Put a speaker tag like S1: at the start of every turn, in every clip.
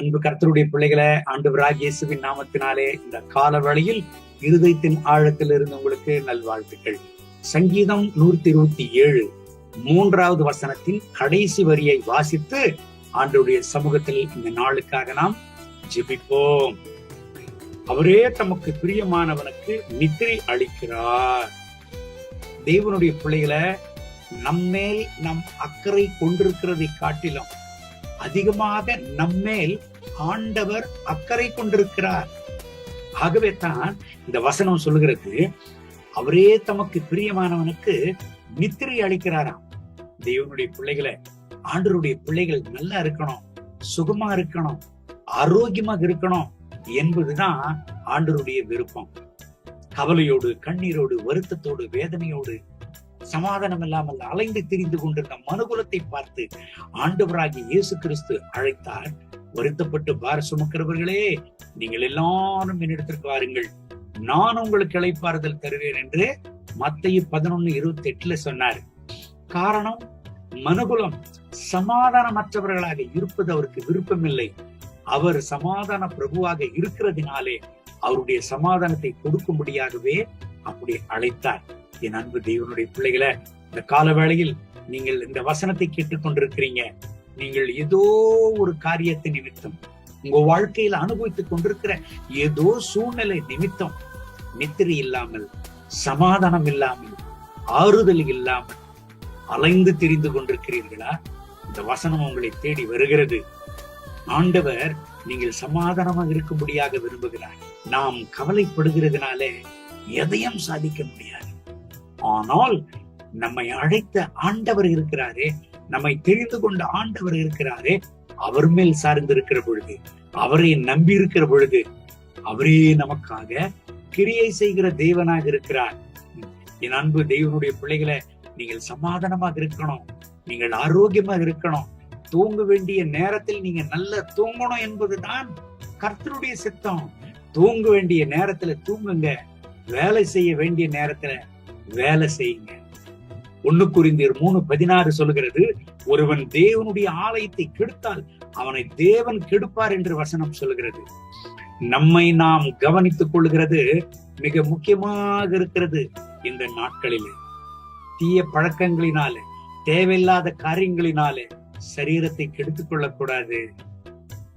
S1: அன்பு கர்த்தருடைய பிள்ளைகளை ஆண்டவராக இயேசுவின் நாமத்தினாலே இந்த கால வழியில் இருதயத்தின் ஆழத்தில் இருந்து உங்களுக்கு நல்வாழ்த்துக்கள். சங்கீதம் நூத்தி இருபத்தி ஏழு மூன்றாவது வசனத்தின் கடைசி வரியை வாசித்து ஆண்டுடைய சமூகத்தில் இந்த நாளுக்காக நாம் ஜெபிப்போம். அவரே தமக்கு பிரியமானவனுக்கு நித்திரை அளிக்கிறார். தேவனுடைய பிள்ளைகளை நம்மேல் நம் அக்கறை கொண்டிருக்கிறதை காட்டிலும் அதிகமாக நம்மேல் ஆண்டவர் அக்கறை கொண்டிருக்கிறார். ஆகவே தான் இந்த வசனம் சொல்லுகிறது அவரே தமக்கு பிரியமானவனுக்கு நித்திரை அளிக்கிறாராம். தேவனுடைய பிள்ளைகளை ஆண்டருடைய பிள்ளைகள் நல்லா இருக்கணும் சுகமா இருக்கணும் ஆரோக்கியமாக இருக்கணும் என்பதுதான் ஆண்டருடைய விருப்பம். கவலையோடு கண்ணீரோடு வருத்தத்தோடு வேதனையோடு சமாதானம் இல்லாமல் அலைந்து திரிந்து கொண்டிருந்த மனுகுலத்தை பார்த்து ஆண்டவராகிய இயேசு கிறிஸ்து அழைத்தார். வருத்தப்பட்டு பார சுமக்கிறவர்களே நீங்கள் எல்லாரும் என்னிடத்திற்கு வாருங்கள். நான் உங்களுக்கு இழைப்பாறுதல் தருவேன் என்று மத்திய பதினொன்னு இருபத்தி எட்டுல சொன்னார். காரணம் மனுகுலம் சமாதானமற்றவர்களாக இருப்பது அவருக்கு விருப்பமில்லை. அவர் சமாதான பிரபுவாக இருக்கிறதுனாலே அவருடைய சமாதானத்தை கொடுக்கும்படியாகவே அப்படி அழைத்தார். என் அன்பு தேவனுடைய பிள்ளைகளை இந்த கால வேளையில் நீங்கள் இந்த வசனத்தை கேட்டுக்கொண்டிருக்கிறீங்க. நீங்கள் ஏதோ ஒரு காரியத்தை நிமித்தம் உங்க வாழ்க்கையில் அனுபவித்துக் கொண்டிருக்கிற ஏதோ சூழ்நிலை நிமித்தம் நித்திரை இல்லாமல் சமாதானம் இல்லாமல் ஆறுதல் இல்லாமல் அலைந்து திரிந்து கொண்டிருக்கிறீர்களா? இந்த வசனம் உங்களை தேடி வருகிறது. ஆண்டவர் நீங்கள் சமாதானமாக இருக்கும்படியாக விரும்புகிறார். நாம் கவலைப்படுகிறதுனால எதையும் சாதிக்க முடியாது. ஆனால் நம்மை அழைத்த ஆண்டவர் இருக்கிறாரே நம்மை தெரிந்து கொண்ட ஆண்டவர் இருக்கிறாரே அவர் மேல் சார்ந்து இருக்கிற பொழுது அவரை நம்பி இருக்கிற பொழுது அவரே நமக்காக கிரியை செய்கிற தேவனாக இருக்கிறார். என் அன்பு தெய்வனுடைய பிள்ளைகளை நீங்கள் சமாதானமாக இருக்கணும் நீங்கள் ஆரோக்கியமாக இருக்கணும். தூங்க வேண்டிய நேரத்தில் நீங்க நல்ல தூங்கணும் என்பதுதான் கர்த்தருடைய சித்தம். தூங்க வேண்டிய நேரத்துல தூங்குங்க. வேலை செய்ய வேண்டிய நேரத்துல வேலை செய்யுங்க. ஒன்னு குறிந்தீர் மூணு பதினாறு சொல்லுகிறது ஒருவன் தேவனுடைய ஆலயத்தை கெடுத்தால் அவனை தேவன் கெடுப்பார் என்று வசனம் சொல்கிறது நம்மை நாம் கவனித்துக் கொள்கிறது மிக முக்கியமாக இருக்கிறது இந்த நாட்களில். தீய பழக்கங்களினாலே தேவையில்லாத காரியங்களினாலே சரீரத்தை கெடுத்துக் கொள்ளக்கூடாது.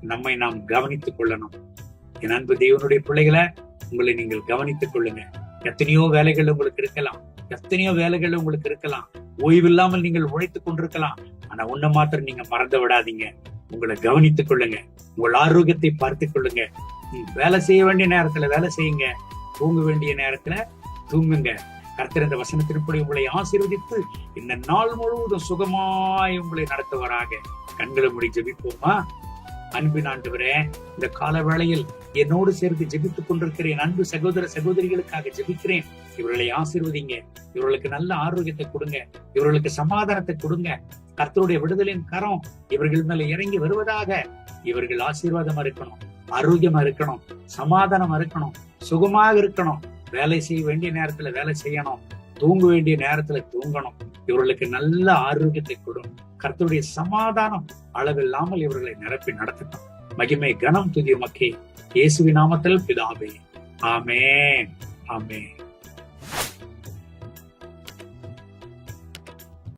S1: நம்மை நாம் கவனித்துக் கொள்ளணும். என் அன்பு தேவனுடைய பிள்ளைகளை உங்களை நீங்கள் கவனித்துக் கொள்ளுங்க. எத்தனையோ வேலைகள் உங்களுக்கு இருக்கலாம். எத்தனையோ வேலைகள் உங்களுக்கு இருக்கலாம். ஓய்வு இல்லாமல் நீங்கள் உழைத்துக் கொண்டிருக்கலாம். ஆனா ஒண்ணு மாத்திரம் நீங்க மறந்து விடாதீங்க. உங்களை கவனித்துக் கொள்ளுங்க. உங்கள் ஆரோக்கியத்தை பார்த்துக் கொள்ளுங்க. வேலை செய்ய வேண்டிய நேரத்துல வேலை செய்யுங்க. தூங்க வேண்டிய நேரத்துல தூங்குங்க. கர்த்தர் இந்த வசனத்தின்படி உங்களை ஆசீர்வதித்து இந்த நாள் முழுவதும் சுகமாய் உங்களை நடத்துவராக. கண்களை முடி ஜெபிப்போமா? அன்பின் ஆண்டவரே இந்த கால வேளையில் என்னோடு சேர்ந்து ஜெபித்துக் கொண்டிருக்கிறேன். அன்பு சகோதர சகோதரிகளுக்காக ஜெபிக்கிறேன். இவர்களை ஆசீர்வதிங்க. இவர்களுக்கு நல்ல ஆரோக்கியத்தை கொடுங்க. இவர்களுக்கு சமாதானத்தை கொடுங்க. கர்த்தருடைய விடுதலின் கரம் இவர்கள் மேல இறங்கி வருவதாக இவர்கள் ஆசீர்வாதமா இருக்கணும். ஆரோக்கியமா இருக்கணும். சமாதானமா இருக்கணும். சுகமாக இருக்கணும். வேலை செய்ய வேண்டிய நேரத்துல வேலை செய்யணும். தூங்க வேண்டிய நேரத்துல தூங்கணும். இவர்களுக்கு நல்ல ஆரோக்கியத்தை கொடுக்கும் கர்த்தருடைய சமாதானம் அளவில்லாமல் இவர்களை நிரப்பி நடத்தணும் மகிமை கனம் துதிய மக்கே இயேசுவி நாமத்தில் பிதாவே. ஆமே ஆமே